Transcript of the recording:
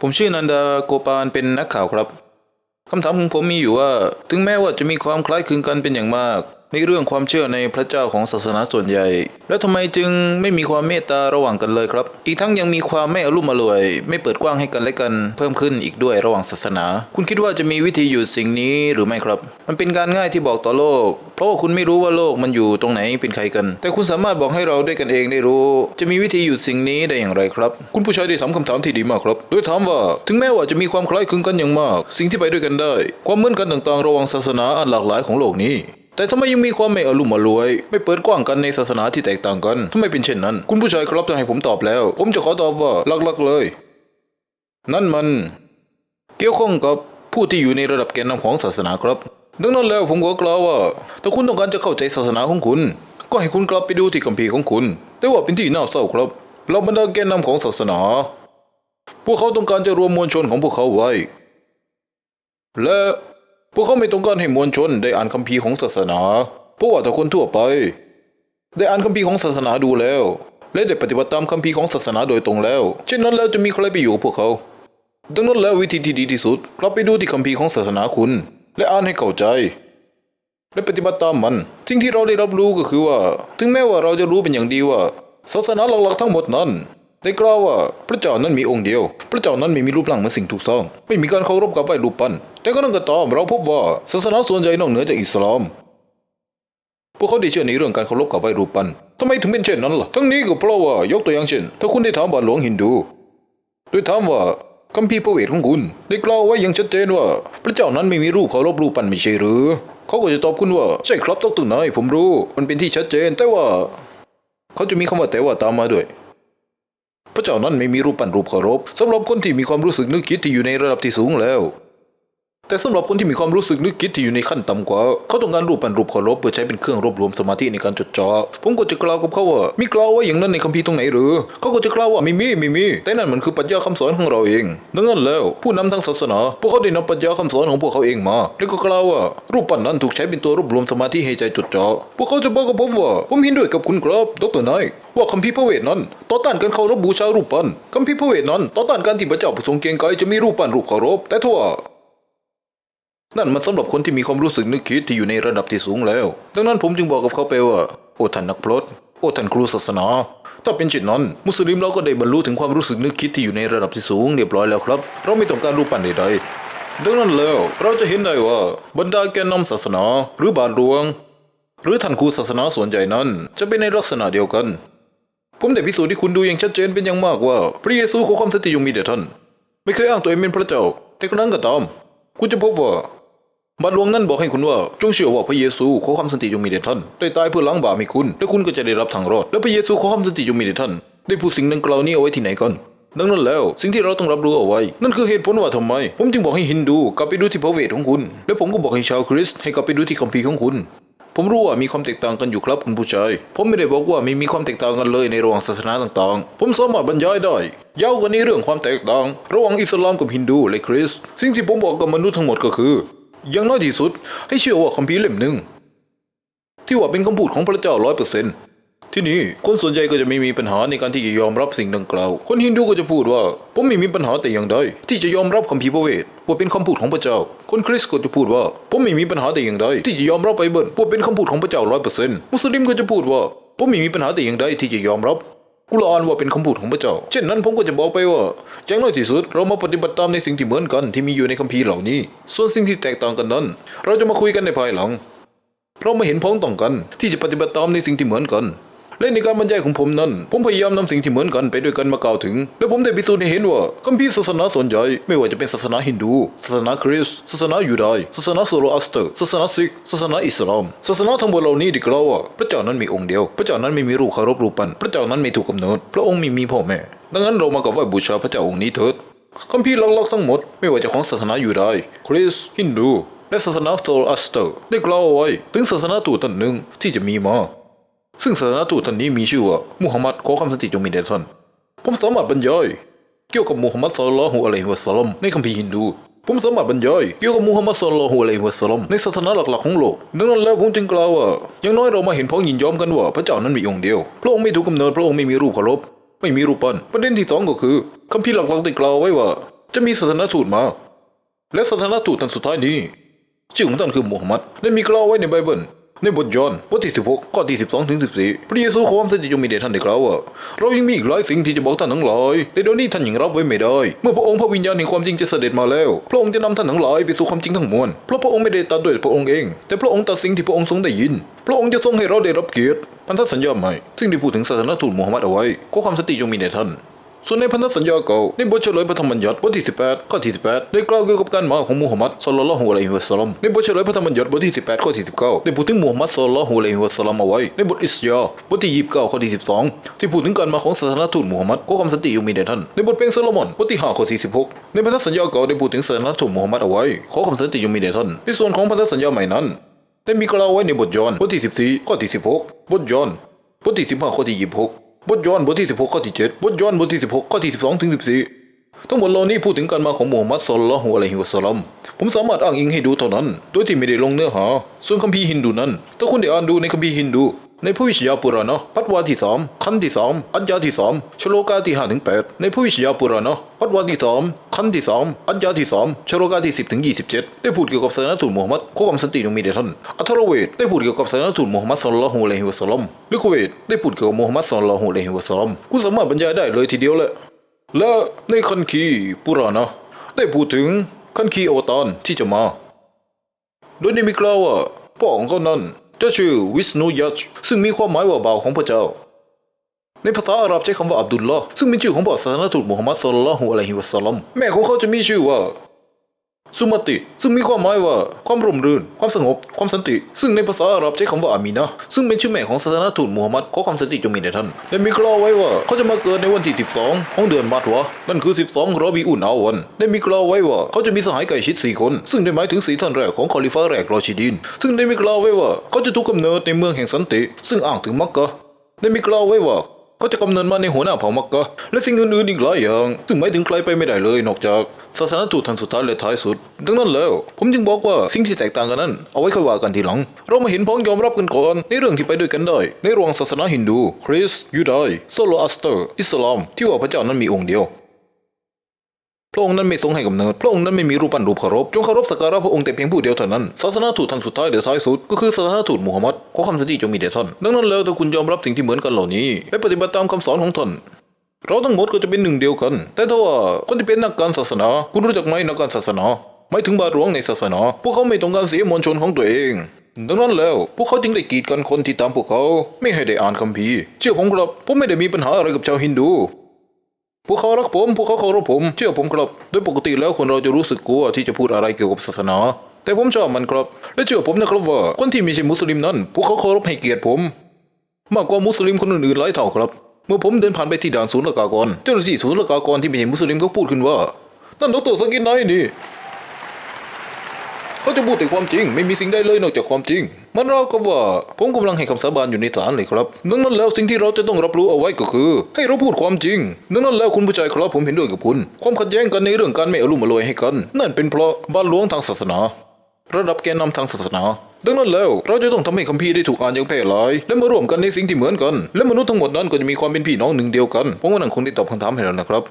ผมชื่อนันดาโกปานเป็นนักข่าวครับ คำถามของผมมีอยู่ว่า ถึงแม้ว่าจะมีความคล้ายคลึงกันเป็นอย่างมาก ในเรื่องความเชื่อในพระเจ้าของศาสนาส่วนใหญ่ แล้วทำไมจึงไม่มีความเมตตาระหว่างกันเลยครับ อีกทั้งยังมีความไม่อรุ่มอร่วย ไม่เปิดกว้างให้กันและกันเพิ่มขึ้นอีกด้วยระหว่างศาสนา คุณคิดว่าจะมีวิธีหยุดสิ่งนี้หรือไม่ครับ มันเป็นการง่ายที่บอกต่อโลก เพราะว่าคุณไม่รู้ว่าโลกมันอยู่ตรงไหนเป็นใครกัน แต่คุณสามารถบอกให้เราด้วยกันเองได้รู้ จะมีวิธีหยุดสิ่งนี้ได้อย่างไรครับ คุณผู้ชายได้ถามคำถามที่ดีมากครับ โดยถามว่าถึงแม้ว่าจะมีความคล้ายคลึงกันอย่างมาก สิ่งที่ไปด้วยกันได้ ความเหมือนกันต่างๆระหว่างศาสนาอันหลากหลายของโลกนี้ แต่ทำไมยังมีความไม่อารมณ์อรวย ไม่เปิดกว้างกันในศาสนาที่แตกต่างกันทำไมเป็นเช่นนั้น คุณผู้ชายครับจะให้ผมตอบแล้ว ผมจะขอตอบว่าลักๆเลย นั่นมัน เกี่ยวข้องกับผู้ที่อยู่ในระดับแกนนำของศาสนาครับ ดังนั้นแล้วผมก็กล่าวว่า ถ้าคุณต้องการจะเข้าใจศาสนาของคุณ ก็ให้คุณกลับไปดูที่คัมภีร์ของคุณ แต่ว่าเป็นที่น่าเศร้าครับเราบรรดาแกนนำของศาสนา พวกเขาต้องการจะรวมมวลชนของพวกเขาไว้และ พวกเขาไม่ต้องการให้มวลชนได้อ่านคัมภีร์ของศาสนาเพราะว่าถ้าคนทั่วไป ได้อ่านคัมภีร์ของศาสนาดูแล้ว และได้ปฏิบัติตามคัมภีร์ของศาสนาโดยตรงแล้ว เช่นนั้นแล้วจะมีใครไปอยู่พวกเขา ดังนั้นแล้ววิธีที่ดีที่สุดกลับไปดูที่คัมภีร์ของศาสนาคุณ และอ่านให้เข้าใจ และปฏิบัติตามมัน สิ่งที่เราได้รับรู้ก็คือว่า ถึงแม้ว่าเราจะรู้เป็นอย่างดีว่า ศาสนาหลักๆทั้งหมดนั้น ได้กล่าวว่าพระเจ้านั้นมีองค์เดียว พระเจ้านั้นไม่มีรูปร่างเหมือนสิ่งถูกสร้างไม่มีการเคารพกับไหว้รูปปั้นแต่ก็นั่นก็ตามเราพบว่าศาสนาส่วนใหญ่นอกเหนือจากอิสลาม พวกเขาได้เชื่อในเรื่องการเคารพกับไหว้รูปปั้นทำไมถึงเป็นเช่นนั้นล่ะทั้งนี้ก็เพราะว่ายกตัวอย่างเช่น ถ้าคุณได้ถามบาทหลวงฮินดูโดยถามว่าคัมภีร์พระเวทของคุณ ได้กล่าวไว้อย่างชัดเจนว่า พระเจ้านั้นไม่มีรูปเคารพรูปปั้นไม่ใช่หรือเขาก็จะตอบคุณว่าใช่ครับดรนายผมรู้ มันเป็นที่ชัดเจนแต่ว่า เขาจะมีคำว่าแต่ว่าตามมาด้วย พระเจ้านั้นไม่มีรูปปั้นรูปเคารพสำหรับคนที่มีความรู้สึกนึกคิดที่อยู่ในระดับที่สูงแล้ว แต่สำหรับคนที่มีความรู้สึกนึกคิดที่อยู่ในขั้นต่ำกว่า เขาต้องการรูปปั้นรูปเคารพเพื่อใช้เป็นเครื่องรวบรวมสมาธิในการจดจ่อผมก็จะกล่าวกับเขาว่ามีกล่าวไว้อย่างนั้นในคัมภีร์ตรงไหนหรือ เขาก็จะกล่าวว่าไม่มีไม่มีแต่นั่นมันคือปรัชญาคำสอนของเราเอง ดังนั้นแล้ว ผู้นำทางศาสนา พวกเขาได้นำปรัชญาคำสอนของพวกเขาเองมา แล้วก็กล่าวว่ารูปปั้นนั้นถูกใช้เป็นตัวรวบรวมสมาธิให้ใจจดจ่อพวกเขาจะบอกกับผมว่าผมเห็นด้วยกับคุณครับดรนาย ว่าคัมภีร์พระเวทนั้นต่อต้านการเคารพบูชารูปปั้นคัมภีร์พระเวทนั้นต่อต้านการที่พระเจ้าผู้ทรงเกียงไกรจะมีรูปปั้นรูปเคารพแต่ถ้าว่านั่นมันสำหรับคนที่มีความรู้สึกนึกคิดที่อยู่ในระดับที่สูงแล้ว ดังนั้นผมจึงบอกกับเขาไปว่า โอ้ท่านนักพรตโอ้ท่านครูศาสนา ถ้าเป็นเช่นนั้น มุสลิมเราก็ได้บรรลุถึงความรู้สึกนึกคิดที่อยู่ในระดับที่สูงเรียบร้อยแล้วครับ เราไม่ต้องการรูปปั้นใดๆดังนั้นแล้วเราจะเห็นได้ว่าบรรดาแกนนำศาสนาหรือบาทหลวง หรือท่านครูศาสนาส่วนใหญ่นั้น จะเป็นในลักษณะเดียวกัน ผมได้พิสูจน์ให้คุณดูอย่างชัดเจนเป็นอย่างมากว่า พระเยซูขอความสติจงมีแด่ท่าน ไม่เคยอ้างตัวเองเป็นพระเจ้า แต่ครั้งก็ตาม คุณจะพบว่าบาทหลวงนั้นบอกให้คุณว่า จงเชื่อว่าพระเยซูขอความสันติจงมีแด่ท่านได้ตายเพื่อล้างบาปให้คุณ และคุณก็จะได้รับทางรอด และพระเยซูขอความสันติจงมีแด่ท่าน ได้พูดสิ่งดังกล่าวนี้เอาไว้ที่ไหนกันดังนั้นแล้ว สิ่งที่เราต้องรับรู้เอาไว้ นั่นคือเหตุผลว่าทำไม ผมจึงบอกให้ฮินดูกลับไปดูที่พระเวทของคุณ และผมก็บอกให้ชาวคริสต์ให้กลับไปดูที่คัมภีร์ของคุณ ผมรู้ว่ามีความแตกต่างกันอยู่ครับคุณผู้ชายผมไม่ได้บอกว่าไม่มีความแตกต่างกันเลยในระหว่างศาสนาต่างๆ ผมสามารถบรรยายได้ยาวกว่านี้เรื่องความแตกต่าง ระหว่างอิสลามกับฮินดูและคริสต์สิ่งที่ผมบอกกับมนุษย์ทั้งหมดก็คืออย่างน้อยที่สุด ให้เชื่อว่าคัมภีร์เล่มหนึ่งที่ว่าเป็นคำพูดของพระเจ้าร้อยเปอร์เซ็นต์ ที่นี่คนส่วนใหญ่ก็จะไม่มีปัญหาในการที่จะยอมรับสิ่งดังกล่าว คนฮินดูก็จะพูดว่า ผมไม่มีปัญหาแต่อย่างใดที่จะยอมรับคัมภีพระเวทว่าเป็นคำพูดของพระเจ้า คนคริสต์ก็จะพูดว่า ผมไม่มีปัญหาแต่อย่างใดที่จะยอมรับไบเบิลว่าเป็นคำพูดของพระเจ้าร้อยเปอร์เซ็นต์มุสลิมก็จะพูดว่า ผมไม่มีปัญหาแต่อย่างใดที่จะยอมรับกุรอานว่าเป็นคำพูดของพระเจ้า เช่นนั้นผมก็จะบอกไปว่าอย่างน้อยที่สุดเรามาปฏิบัติตามในสิ่งที่เหมือนกันที่มีอยู่ในคัมภีร์เหล่านี้ ส่วนสิ่งที่แตกต่างกันนั้น เราจะมาคุยกันในภายหลัง เราม่เห็นพ้องต้องกัน ที่จะปฏิบัติตามในสิ่งที่เหมือนกัน และในการบรรยายของผมนั้น ผมพยายามนำสิ่งที่เหมือนกันไปด้วยกันมากล่าวถึง และผมได้พิสูจน์ให้เห็นว่าคัมภีร์ศาสนาส่วนใหญ่ไม่ว่าจะเป็นศาสนาฮินดู ศาสนาคริสต์ศาสนายูดายศาสนาโซโลอัสเตอร์ศาสนาซิกศาสนาอิสลามศาสนาทั้งหมดเหล่านี้ด้กล่าวว่าพระเจ้านั้นมีองค์เดียว พระเจ้านั้นไม่มีรูปเคารพรูปปั้นพระเจ้านั้นไม่ถูกกำเนิด พระองค์ไม่มีพ่อแม่ ดังนั้นเรามากับไหว้บูชาพระเจ้าองค์นี้เถิดคัมภีร์ลักๆทั้งหมดไม่ว่าจะของศาสนายูดายคริสต์ฮินดูและศาสนาโซลอัสเตอร์ได้กล่าวเอาไว้ถึงศาสนาตูตนหนึ่งที่จะมีมา ซึ่งศาสนาตูตท่านนี้มีชื่อว่ามุฮัมมัดขอคำสันติจงมีแด่ท่านผมสามารถบรรยายเกี่ยวกับมุฮัมมัดศ็อลลัลฮุอะลัยฮิวะสัลลัมในคัมภีร์ฮินดูผมสามารถบรรยายเกี่ยวกับมุฮัมมัดศ็อลลัลฮุอะลัยฮิวะสัลลัมในศาสนาหลักๆของโลกดังนั้นแล้วผมจึงกล่าวว่าอย่างน้อยเรามาเห็นพ้องยินยอมกันว่าพระเจ้านั้นมีองค์เดียว พระองค์ไม่ถูกกำเนิดพระองค์ไม่มีรูปเคารพไม่มีรูปปั้นประเด็นที่สองก็คือคัมภีร์หลักๆได้กล่าวไว้ว่า จะมีศาสนาทูตมา และศาสนาทูตท่านสุดท้ายนี้ชื่อของท่านคือมูฮัมหมัดได้มีกล่าวไว้ในไบเบิล ในบทยอห์นบทที่16ข้อที่12ถึง14 พระเยซูความสันติจงมีแด่ท่านได้กล่าวว่าเรายังมีอีกหลายสิ่งที่จะบอกท่านทั้งหลาย แต่เดี๋ยวนี้ท่านยังรับไว้ไม่ได้ เมื่อพระองค์พระวิญญาณแห่งความจริงจะเสด็จมาแล้ว พระองค์จะนำท่านทั้งหลายไปสู่ความจริงทั้งมวล เพราะพระองค์ไม่ได้ตัดด้วยพระองค์เอง แต่พระองค์ตัดสิ่งที่พระองค์ทรงได้ยิน พระองค์จะทรงให้เราได้รับเกียรติ พันธสัญญาใหม่ ซึ่งได้พูดถึงศาสนทูตมูฮัมหมัดเอาไว้ขอความสติจงมีแด่ท่าน ส่วนในพันธสัญญาเก่าในบทเฉลยพระธรรมบัญญัติบทที่ 18 ข้อที่ 18 ได้กล่าวเกี่ยวกับการมาของมูฮัมหมัดศ็อลลัลฮุอะลัยฮิวะซัลลัมในบทเฉลยพระธรรมบัญญัติบทที่ 18 ข้อที่ 19 ได้พูดถึงมูฮัมหมัดศ็อลลัลฮุอะลัยฮิวะซัลลัมเอาไว้ในบทอิสยาบทที่ 29 ข้อที่ 12 ที่พูดถึงการมาของศาสนทูตมูฮัมหมัดขอความสันติจงมีแด่ท่านในบทเพลงโซโลมอนบทที่ 5 ข้อที่ 16 ในพันธสัญญาเก่าได้พูดถึงศาสนทูตมูฮัมหมัดเอาไว้ขอความสันติจงมีแด่ท่านในส่วนของพันธสัญญาใหม่นั้นได้มีกล่าวไว้ในบทยอห์นบทที่ 14 ข้อที่ 16 บทยอห์นบทที่ 15 ข้อที่ 26 บทย้อนบทที่ 16 ข้อที่ 7 บทย้อนบทที่ 16 ข้อที่ 12 ถึง 14 ทั้งหมดเหล่านี้พูดถึงการมาของมูฮัมหมัดศ็อลลัลฮุอะลัยฮิวะสัลลัมผมสามารถอ้างอิงให้ดูเท่านั้น โดยที่ไม่ได้ลงเนื้อหา ส่วนคัมภีร์ฮินดูนั้น ถ้าคุณได้อ่านดูในคัมภีร์ฮินดู ในพระวิชยาปุราณะพัทวาที่3ขั้นที่3อัญญาที่3ชโลกาที่5ถึง8ในพระวิชยาปุราณะพัทวาที่3ขั้นที่3อัญญาที่3ชโลกาที่10ถึง27ได้พูดเกี่ยวกับศาสนทูตมูฮัมหมัดข้อความสันติจงมีแด่ท่านอัทรเวทได้พูดเกี่ยวกับศาสนทูตมูฮัมหมัดศ็อลลัลลอฮุอะลัยฮิวะซัลลัมลิคุเวตได้พูดเกี่ยวกับมูฮัมหมัดศ็อลลัลลอฮุอะลัยฮิวะซัลลัมคุณสามารถบรรยายได้เลยทีเดียวแหละและในคันคีปุราณะได้พูดถึงคันคีอวตารที่จะมา โดยได้มีกล่าวว่าพระองค์เขานั้น จะชื่อวิสนุยัชซึ่งมีความหมายว่าบ่าวของพระเจ้า ในภาษาอาหรับใช้คำว่าอับดุลลอฮ์ซึ่งเป็นชื่อของบอสศาสนทูตมุฮัมมัดสุลลัลฮุอะลัยฮิวะสัลลัมแม่ของเขาจะมีชื่อว่า สุมาติ ซึ่งมีความหมายว่าความร่มรื่น ความสงบ ความสันติ ซึ่งในภาษาอาหรับใช้คำว่าอามีนะซึ่งเป็นชื่อแม่ของศาสนาทูตมูฮัมหมัดขอความสันติจงมีแด่ท่าน และมีกล่าวไว้ว่าเขาจะมาเกิดในวันที่ 12 ของเดือนมัดวะนั่นคือ 12รอบีอุนอาวันได้มีกล่าวไว้ว่าเขาจะมีสหายใกล้ชิด4คน ซึ่งได้หมายถึงสีท่านแรกของคอลิฟ้าแรกรอชิดิน ซึ่งได้มีกล่าวไว้ว่าเขาจะถูกกำเนิดในเมืองแห่งสันติ ซึ่งอ้างถึงมักกะได้มีกล่าวไว้ว่า เขาจะกำเนิดมาในหัวหน้าเผ่ามักกะและสิ่งอื่นๆอีกหลายอย่าง ซึ่งไม่ถึงใครไปไม่ได้เลยนอกจากศาสนาทูตทันสุดท้ายและท้ายสุด ดังนั้นแล้ว ผมจึงบอกว่าสิ่งที่แตกต่างกันนั้น เอาไว้ค่อยว่ากันทีหลัง เรามาเห็นพ้องยอมรับกันก่อน ในเรื่องที่ไปด้วยกันได้ ในรวงศาสนาฮินดู คริสต์ยูดายโซโลอัสเตอร์ อิสลาม ที่ว่าพระเจ้านั้นมีองค์เดียว พระองค์นั้นไม่ทรงให้กำเนิด พระองค์นั้นไม่มีรูปปั้นรูปเคารพ จงเคารพสักการะพระองค์แต่เพียงผู้เดียวเท่านั้น ศาสนาทูตทางสุดท้ายหรือท้ายสุด ก็คือศาสนาทูตมูฮัมหมัด ขอคำสันติจงมีแด่ท่าน ดังนั้นแล้วถ้าคุณยอมรับสิ่งที่เหมือนกันเหล่านี้ และปฏิบัติตามคำสอนของท่าน เราทั้งหมดก็จะเป็นหนึ่งเดียวกัน แต่ถ้าว่าคนที่เป็นนักการศาสนา คุณรู้จักไหมนักการศาสนาหมายถึงบาทหลวงในศาสนา พวกเขาไม่ต้องการเสียมวลชนของตัวเอง ดังนั้นแล้วพวกเขาจึงได้กีดกันคนที่ตามพวกเขา ไม่ให้ได้อ่านคัมภีร์ เชื่อผมครับ ผมไม่ได้มีปัญหาอะไรกับชาวฮินดู พวกเขารักผม พวกเขาเคารพผม เชื่อผมครับ โดยปกติแล้วคนเราจะรู้สึกกลัวที่จะพูดอะไรเกี่ยวกับศาสนา แต่ผมชอบมันครับ และเชื่อผมนะครับว่าคนที่ไม่ใช่มุสลิมนั้น พวกเขาเคารพให้เกียรติผม มากกว่ามุสลิมคนอื่นๆหลายเท่าครับ เมื่อผมเดินผ่านไปที่ด่านศูนย์ละกากร เจ้าหน้าที่ศูนย์ละกากรที่ไม่ใช่มุสลิมก็พูดขึ้นว่า นั่นดรสกินไนนี่ เขาจะพูดแต่ความจริง ไม่มีสิ่งใดเลยนอกจากความจริง มันเรากับว่าผมกำลังให้คำสาบานอยู่ในศาลเลยครับดังนั้นแล้วสิ่งที่เราจะต้องรับรู้เอาไว้ก็คือ ให้เราพูดความจริงดังนั้นแล้วคุณผู้ชายครับผมเห็นด้วยกับคุณ ความขัดแย้งกันในเรื่องการไม่อารมณ์อรวยให้กัน นั่นเป็นเพราะบ้านหลวงทางศาสนา ระดับแกนนำทางศาสนาดังนั้นแล้วเราจะต้องทำให้คัมภีร์ได้ถูกอ่านอย่างแพร่หลาย และมาร่วมกันในสิ่งที่เหมือนกัน และมนุษย์ทั้งหมดนั้นก็จะมีความเป็นพี่น้องหนึ่งเดียวกันผมว่านั่นคงได้ตอบคำถามให้แล้วนะครับ